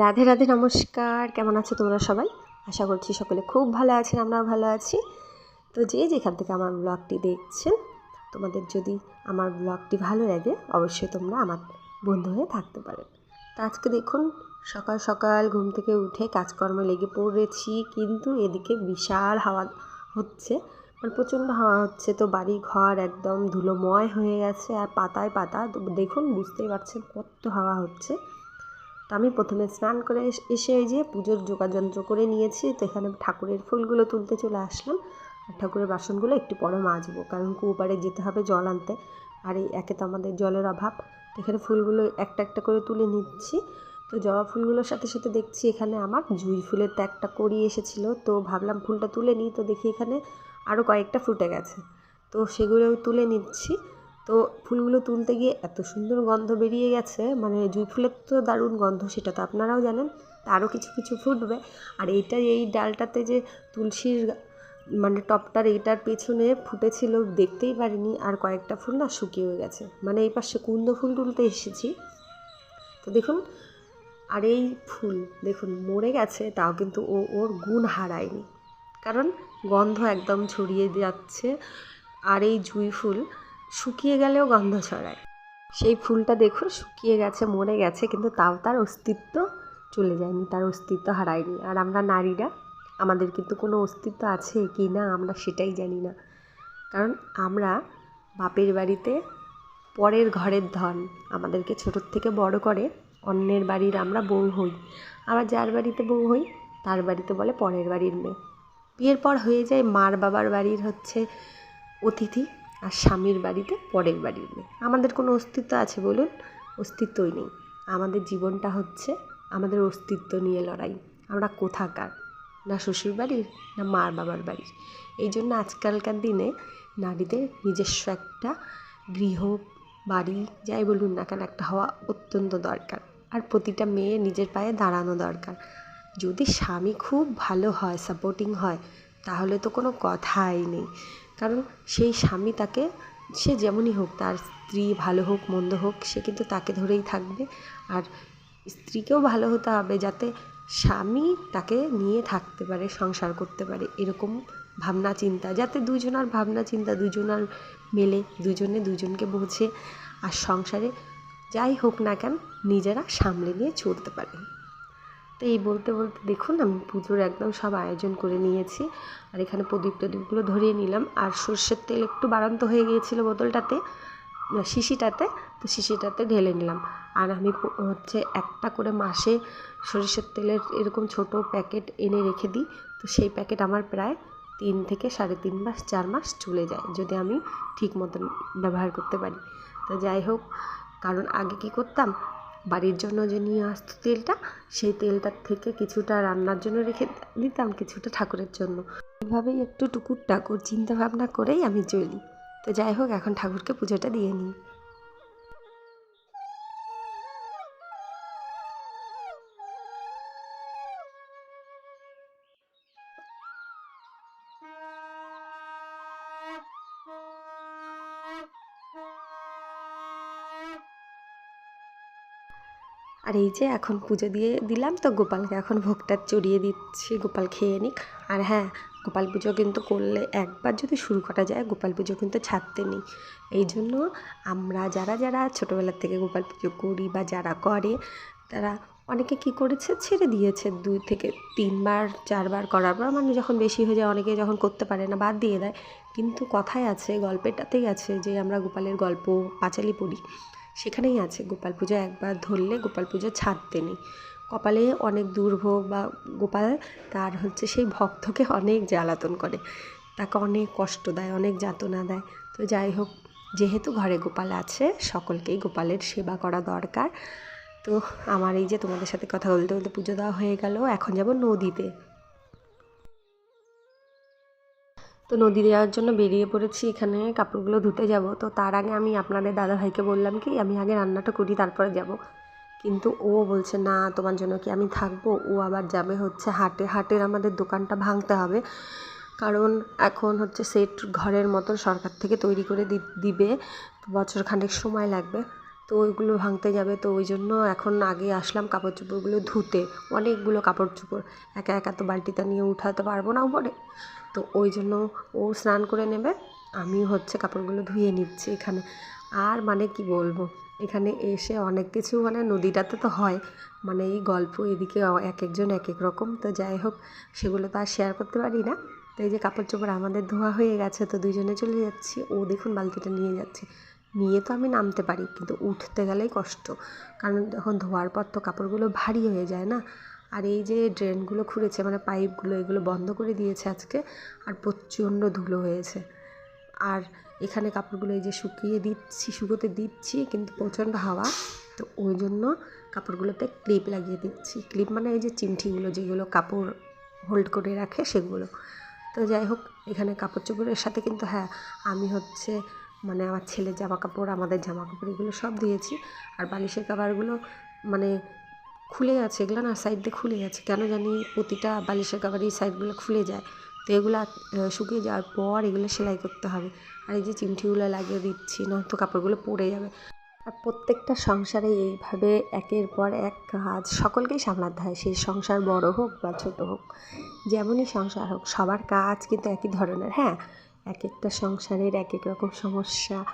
রাধে রাধে নমস্কার। কেমন আছো তোমরা সবাই? আশা করছি সকলে খুব ভালো আছেন, আমরাও ভালো আছি। তো যে যেখান থেকে আমার ব্লগটি দেখছেন, তোমাদের যদি আমার ব্লগটি ভালো লাগে, অবশ্যই তোমরা আমার বন্ধু হয়ে থাকতে পারেন তো আজকে দেখুন, সকাল সকাল ঘুম থেকে উঠে কাজকর্মে লেগে পড়েছি, কিন্তু এদিকে বিশাল হাওয়া হচ্ছে। মানে প্রচণ্ড হাওয়া হচ্ছে, তো বাড়ি ঘর একদম ধুলোময় হয়ে গেছে, আর পাতায় পাতা দেখুন, বুঝতেই পারছেন কত হাওয়া হচ্ছে। তো আমি প্রথমে স্নান করে এস- এই যে পুজোর যোগাযন্ত্র করে নিয়েছি, তো এখানে ঠাকুরের ফুলগুলো তুলতে চলে আসলাম। আর ঠাকুরের বাসনগুলো একটু পরে মাজবো, কারণ কুয়োপাড়ে যেতে হবে জল আনতে। আর এই একে তো আমাদের জলের অভাব, তো এখানে ফুলগুলো একটা একটা করে তুলে নিচ্ছি। তো জবা ফুলগুলোর সাথে সাথে দেখছি এখানে আমার জুঁই ফুলের তো একটা করি এসেছিল। তো ভাবলাম ফুলটা তুলে নিই, তো দেখি এখানে আরও কয়েকটা ফুটে গেছে। তো সেগুলো তুলে নিচ্ছি। তো ফুলগুলো তুলতে গিয়ে এত সুন্দর গন্ধ বেরিয়ে গেছে মানে জুঁই ফুলের তো দারুণ গন্ধ সেটা তো আপনারাও জানেন আরও কিছু কিছু ফুটবে। আর এইটা এই ডালটাতে যে তুলসীর মানে টপটার এইটার পেছনে ফুটেছিল দেখতেই পারিনি, আর কয়েকটা ফুল না শুকিয়ে গেছে। মানে এই পাশে কুন্দ ফুল তুলতে এসেছি। তো দেখুন, আর এই ফুল দেখুন মরে গেছে, তাও কিন্তু ও, ওর গুণ হারায়নি। কারণ গন্ধ একদম ছড়িয়ে যাচ্ছে, আর এই জুঁই ফুল শুকিয়ে গেলেও গন্ধ ছড়ায়। সেই ফুলটা দেখুন, শুকিয়ে গেছে, মরে গেছে, কিন্তু তাও তার অস্তিত্ব চলে যায়নি, তার অস্তিত্ব হারায়নি। আর আমরা নারীরা, আমাদের কিন্তু কোনো অস্তিত্ব আছে কি না, আমরা সেটাই জানি না। কারণ আমরা বাপের বাড়িতে পরের ঘরের ধন আমাদেরকে ছোটোর থেকে বড় করে, অন্যের বাড়ির আমরা বউ হই। আবার যার বাড়িতে বউ হই, তার বাড়িতে বলে পরের বাড়ির মেয়ে। বিয়ের পর হয়ে যায় মার বাবার বাড়ির হচ্ছে অতিথি। আর স্বামীর বাড়িতে পরের বাড়ির মেয়ে। আমাদের কোনো অস্তিত্ব আছে বলুন? অস্তিত্বই নেই। আমাদের জীবনটা হচ্ছে আমাদের অস্তিত্ব নিয়ে লড়াই। আমরা কোথাকার? না শ্বশুর বাড়ির, না মার বাবার বাড়ির। এই জন্য আজকালকার দিনে নারীদের নিজস্ব একটা গৃহ, বাড়ি, যাই বলুন না কেন, একটা হওয়া অত্যন্ত দরকার। আর প্রতিটা মেয়ে নিজের পায়ে দাঁড়ানো দরকার। যদি স্বামী খুব ভালো হয় সাপোর্টিং হয়, তাহলে তো কোনো কথাই নেই। কারণ সেই স্বামী তাকে, সে যেমনই হোক, তার স্ত্রী ভালো হোক, মন্দ হোক, সে কিন্তু তাকে ধরেই থাকবে। আর স্ত্রীকেও ভালো হতে হবে যাতে স্বামী তাকে নিয়ে থাকতে পারে, সংসার করতে পারে, এরকম ভাবনা চিন্তা। যাতে দুজনার ভাবনা চিন্তা দুজনার মেলে, দুজনে দুজনকে বোঝে। আর সংসারে যাই হোক না কেন, নিজেরা সামলে নিয়ে চলতে পারে। তো এই বলতে বলতে দেখুন, আমি পুজোর একদম সব আয়োজন করে নিয়েছি। আর এখানে প্রদীপ টদীপগুলো ধরিয়ে নিলাম। আর সর্ষের তেল একটু বাড়ন্ত হয়ে গিয়েছিল বোতলটাতে শিশিটাতে। তো শিশিটাতে ঢেলে নিলাম। আর আমি হচ্ছে একটা করে মাসে সরিষার তেলের এরকম ছোট প্যাকেট এনে রেখে দিই। তো সেই প্যাকেট আমার প্রায় তিন থেকে সাড়ে তিন মাস, চার মাস চলে যায় যদি আমি ঠিক মতন ব্যবহার করতে পারি। তো যাই হোক, কারণ আগে কি করতাম বাড়ির জন্য যে নিয়ে আসতো তেলটা, সেই তেলটার থেকে কিছুটা রান্নার জন্য রেখে দিতাম, কিছুটা ঠাকুরের জন্য। এভাবেই একটু টুকুর টাকুর চিন্তা ভাবনা করেই আমি চলি। তো যাই হোক, এখন ঠাকুরকে পুজোটা দিয়ে নিই। আর এই যে এখন পুজো দিয়ে দিলাম, তো গোপালকে এখন ভোগটা চড়িয়ে দিচ্ছি, গোপাল খেয়ে নিক। আর হ্যাঁ গোপাল পুজো কিন্তু করলে একবার যদি শুরু করা যায়, গোপাল পুজো কিন্তু ছাড়তে নেই। এই জন্য আমরা যারা যারা ছোটোবেলার থেকে গোপাল পুজো করি বা যারা করে, তারা অনেকে কী করেছে, ছেড়ে দিয়েছে। দুই থেকে তিনবার, চারবার করার পর মানে যখন বেশি হয়ে যায়, অনেকে যখন করতে পারে না, বাদ দিয়ে দেয়। কিন্তু কথায় আছে গল্পেটাতেই আছে যে আমরা গোপালের গল্প পাঁচালি পড়ি। সেখানেই আছে। গোপাল পুজো একবার ধরলে গোপাল পুজো ছাড়তে নেই। কপালে অনেক দুর্ভোগ বা গোপাল তার হচ্ছে সেই ভক্তকে অনেক জ্বালাতন করে। তাকে অনেক কষ্ট দেয়, অনেক যাতনা দেয়। তো যাই হোক, যেহেতু ঘরে গোপাল আছে, সকলকেই গোপালের সেবা করা দরকার। তো আমার এই যে তোমাদের সাথে কথা বলতে বলতে পুজো দেওয়া হয়ে গেল। এখন যাব নদীতে। তো নদী যাওয়ার জন্য বেরিয়ে পড়েছি, এখানে কাপড়গুলো ধুতে যাব। তো তার আগে আমি আপনাদের দাদাভাইকে বললাম কি, আমি আগে রান্নাটা করি, তারপরে যাব। কিন্তু ও বলছে, না, তোমার জন্য কি আমি থাকব? ও আবার যাবে হচ্ছে হাটে। হাটের আমাদের দোকানটা ভাঙতে হবে। কারণ এখন হচ্ছে সেট ঘরের মতন সরকার থেকে তৈরি করে দিবে। বছর খানেক সময় লাগবে। তো ওইগুলো ভাঙতে যাবে। তো ওই জন্য এখন আগে আসলাম কাপড় চোপড়গুলো ধুতে। অনেকগুলো কাপড় চোপড় একা একা তো বালতিটা নিয়ে উঠাতে পারব না উপরে। তো ওই জন্য ও স্নান করে নেবে। আমি হচ্ছে কাপড়গুলো ধুয়ে নিচ্ছি এখানে। আর মানে কি বলব? এখানে এসে অনেক কিছু মানে নদীটাতে তো হয়। মানে এই গল্প এদিকে এক একজন এক এক রকম। তো যাই হোক, সেগুলো তো আর শেয়ার করতে পারি না। তো এই যে কাপড় চোপড় আমাদের ধোয়া হয়ে গেছে, তো দুজনে চলে যাচ্ছি। ও দেখুন বালতিটা নিয়ে যাচ্ছে। নিয়ে তো আমি নামতে পারি, কিন্তু উঠতে গেলেই কষ্ট। কারণ যখন ধোয়ার পর তো কাপড়গুলো ভারী হয়ে যায় না? আর এই যে ড্রেনগুলো খুঁড়েছে মানে পাইপগুলো, এগুলো বন্ধ করে দিয়েছে আজকে, আর প্রচণ্ড ধুলো হয়েছে। আর এখানে কাপড়গুলো এই যে শুকিয়ে দিচ্ছি, শুকোতে দিচ্ছি, কিন্তু প্রচণ্ড হাওয়া। তো ওই জন্য কাপড়গুলোতে ক্লিপ লাগিয়ে দিচ্ছি। ক্লিপ মানে এই যে চিমঠিগুলো, যেগুলো কাপড় হোল্ড করে রাখে সেগুলো। তো যাই হোক, এখানে কাপড় চোপড়ের সাথে কিন্তু হ্যাঁ আমি হচ্ছে মানে আমার ছেলের জামা কাপড় আমাদের জামা কাপড় এগুলো সব দিয়েছি। আর বালিশের কাভারগুলো মানে খুলে আছে, এগুলো না সাইড দিয়ে খুলে গেছে। কেন জানি প্রতিটা বালিশের কাভারই সাইডগুলো খুলে যায়। তো এগুলো শুকিয়ে যাওয়ার পর এগুলো সেলাই করতে হবে। আর এই যে চিমটিগুলো লাগিয়ে দিচ্ছি, নয়তো কাপড়গুলো পড়ে যাবে। আর প্রত্যেকটা সংসারে এইভাবে একের পর এক কাজ সকলকেই সামলাতে হয়। সেই সংসার বড় হোক বা ছোট হোক, যেমনই সংসার হোক, সবার কাজ কিন্তু একই ধরনের। হ্যাঁ এক একটা সংসারের এক এক রকম সমস্যা।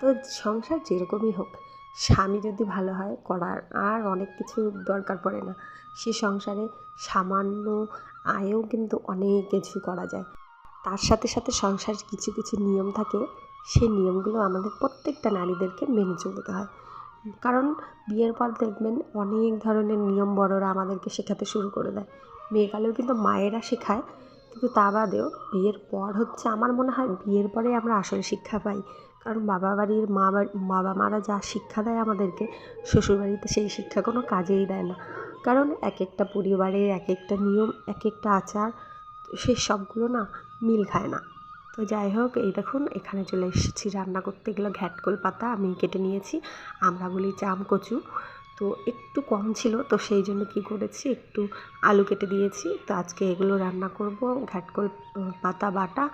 তো সংসার যেরকমই হোক, স্বামী যদি ভালো হয় করার আর অনেক কিছু দরকার পড়ে না। সে সংসারে সামান্য আয়েও কিন্তু অনেক কিছু করা যায়। তার সাথে সাথে সংসার কিছু কিছু নিয়ম থাকে, সেই নিয়মগুলো আমাদের প্রত্যেকটা নারীদেরকে মেনে চলতে হয়। কারণ বিয়ের পর দেখবেন অনেক ধরনের নিয়ম বড়রা আমাদেরকে শেখাতে শুরু করে দেয়। মেয়েকালেও কিন্তু মায়েরা শেখায় কিন্তু তা বাদেও বিয়ের পর হচ্ছে আমার মনে হয় বিয়ের পরে আমরা আসল শিক্ষা পাই। কারণ বাবা বাড়ির মা বাবা মারা যা শিক্ষা দেয় আমাদেরকে শ্বশুরবাড়িতে সেই শিক্ষা কোনো কাজেই দেয় না। কারণ এক একটা পরিবারের এক একটা নিয়ম, এক একটা আচার, সে সবগুলো না মিল খায় না। তো যাই হোক, এই দেখুন, এখানে চলে এসেছি রান্না করতে। এগুলো ঘ্যাটকোল পাতা আমি কেটে নিয়েছি। আমরা বলি চাম কচু। তো একটু কম ছিল, তো সেই জন্য কী করেছি, একটু আলু কেটে দিয়েছি। তো আজকে এগুলো রান্না করব ঘাটকল পাতা, বাটা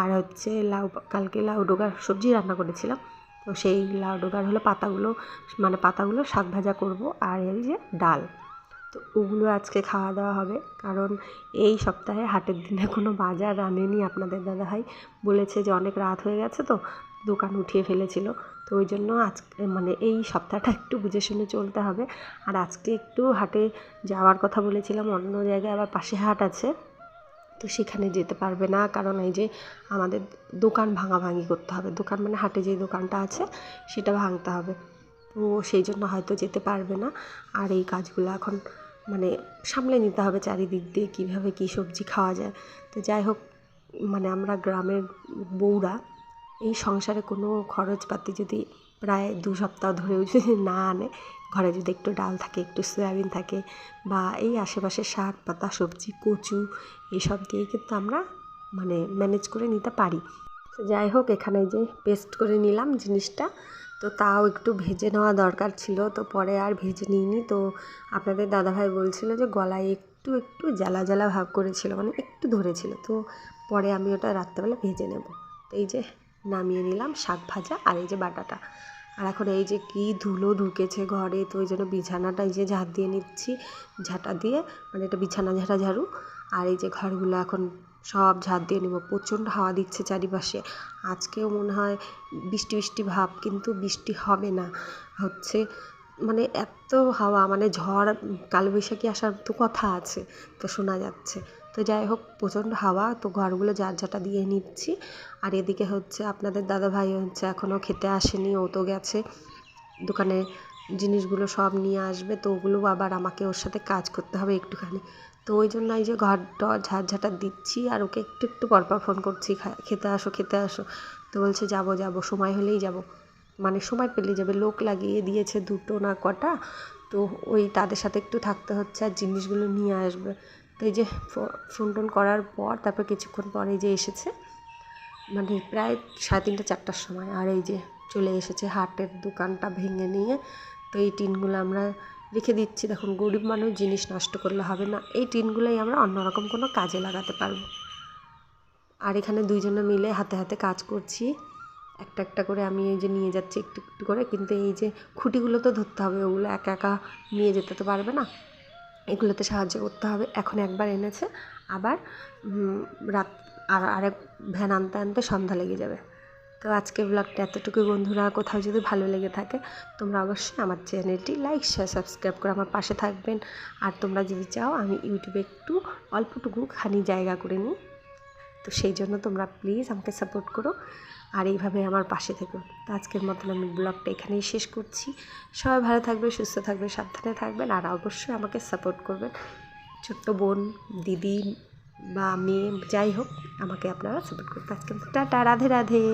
আর হচ্ছে লাউ, কালকে লাউ ডোগার সবজি রান্না করেছিলাম। তো সেই লাউ ডোগার হলো পাতাগুলো মানে পাতাগুলো শাক ভাজা করব আর এই যে ডাল। তো ওগুলো আজকে খাওয়া দাওয়া হবে, কারণ এই সপ্তাহে হাটের দিনে কোনো বাজার আনেনি আপনাদের দাদাভাই। বলেছে যে অনেক রাত হয়ে গেছে তো দোকান উঠিয়ে ফেলেছিল। তো ওই জন্য আজকে মানে এই সপ্তাহটা একটু বুঝে শুনে চলতে হবে। আর আজকে একটু হাটে যাওয়ার কথা বলেছিলাম, অন্য জায়গায় আবার পাশে হাট আছে। তো সেখানে যেতে পারবে না, কারণ এই যে আমাদের দোকান ভাঙাভাঙি করতে হবে। দোকান মানে হাটে যে দোকানটা আছে, সেটা ভাঙতে হবে। তো সেই জন্য হয়তো যেতে পারবে না। আর এই কাজগুলো এখন মানে সামলে নিতে হবে চারিদিক দিয়ে, কীভাবে কী সবজি খাওয়া যায়। তো যাই হোক মানে আমরা গ্রামের বউরা এই সংসারে কোনো খরচপাতি যদি প্রায় দু সপ্তাহ ধরেও যদি না আনে, ঘরে যদি একটু ডাল থাকে, একটু সয়াবিন থাকে বা এই আশেপাশে শাক, পাতা, সবজি, কচু এইসব দিয়ে কিন্তু আমরা মানে ম্যানেজ করে নিতে পারি। যাই হোক, এখানে যে পেস্ট করে নিলাম জিনিসটা, তো তাও একটু ভেজে নেওয়া দরকার ছিল, তো পরে আর ভেজে নিইনি। তো আপনাদের দাদাভাই বলছিল যে গলায় একটু একটু জ্বালা জ্বালা ভাব করেছিল মানে একটু ধরেছিল, তো পরে আমি ওটা রাত্রেবেলা ভেজে নেব। এই যে নামিয়ে নিলাম শাক ভাজা আর এই যে বাটাটা। আর এখন এই যে কী ধুলো ঢুকেছে ঘরে, তো ওই জন্য বিছানাটা এই যে ঝাঁট দিয়ে নিচ্ছি, ঝাঁটা দিয়ে মানে এটা বিছানা ঝাঁটা ঝাড়ু। আর এই যে ঘরগুলো এখন সব ঝাঁট দিয়ে নেব, প্রচণ্ড হাওয়া দিচ্ছে চারিপাশে। আজকেও মনে হয় বৃষ্টি বৃষ্টি ভাব, কিন্তু বৃষ্টি হবে না। হচ্ছে মানে এত হাওয়া মানে ঝড়, কালবৈশাখী আসার তো কথা আছে, তো শোনা যাচ্ছে। তো যাই হোক প্রচণ্ড হাওয়া, তো ঘরগুলো যার যাটা দিয়ে নিচ্ছি। আর এদিকে হচ্ছে আপনাদের দাদা ভাই হচ্ছে এখনও খেতে আসেনি, ও তো গেছে দোকানে জিনিসগুলো সব নিয়ে আসবে, তো ওগুলো আবার আমাকে ওর সাথে কাজ করতে হবে একটুখানি। তো ওই জন্য এই যে ঘর ঝাড় ঝাঁটা দিচ্ছি, আর ওকে একটু একটু পরপর ফোন করছি খেতে আসো খেতে আসো। তো বলছে, যাব যাব, সময় হলেই যাব। মানে সময় পেলে যাবে, লোক লাগিয়ে দিয়েছে দুটো না কটা, তো ওই তাদের সাথে একটু থাকতে হচ্ছে, আর জিনিসগুলো নিয়ে আসবে। তো এই যে ফোন টোন করার পর, তারপর কিছুক্ষণ পরে যে এসেছে মানে প্রায় সাড়ে তিনটে, চারটার সময়, আর এই যে চলে এসেছে হাটের দোকানটা ভেঙে নিয়ে, তো এই টিনগুলো আমরা রেখে দিচ্ছি। দেখুন, গরিব মানুষ জিনিস নষ্ট করলে হবে না, এই টিনগুলোই আমরা অন্যরকম কোনো কাজে লাগাতে পারব। আর এখানে দুইজনে মিলে হাতে হাতে কাজ করছি, একটা একটা করে আমি এই যে নিয়ে যাচ্ছি একটু একটু করে, কিন্তু এই যে খুঁটিগুলো তো ধরতে হবে, ওগুলো একা একা নিয়ে যেতে তো পারবে না। এগুলোতে সাহায্য করতে হবে। এখন একবার এনেছে, আবার রাত, আর আরেক ভ্যান আনতে আনতে সন্ধ্যা লেগে যাবে। তো আজকে ব্লগটা এতটুকু বন্ধুরা, কোথাও যদি ভালো লেগে থাকে, তোমরা অবশ্যই আমার চ্যানেলটি লাইক শেয়ার সাবস্ক্রাইব করে আমার পাশে থাকবেন। আর তোমরা যদি চাও, আমি ইউটিউবে একটু অল্পটুকু খানি জায়গা করে নিই। তো সেই জন্য তোমরা প্লিজ আমাকে সাপোর্ট করো। আর এইভাবে আমার পাশে থেকো তো আজকের মতন আমি ব্লগটা এখানেই শেষ করছি। সবাই ভালো থাকবে সুস্থ থাকবে সাবধানে থাকবেন আর অবশ্যই আমাকে সাপোর্ট করবেন। ছোট্ট বোন, দিদি বা মেয়ে, যাই হোক, আমাকে আপনারা সাপোর্ট করতে আজকে টাটা, রাধে রাধে।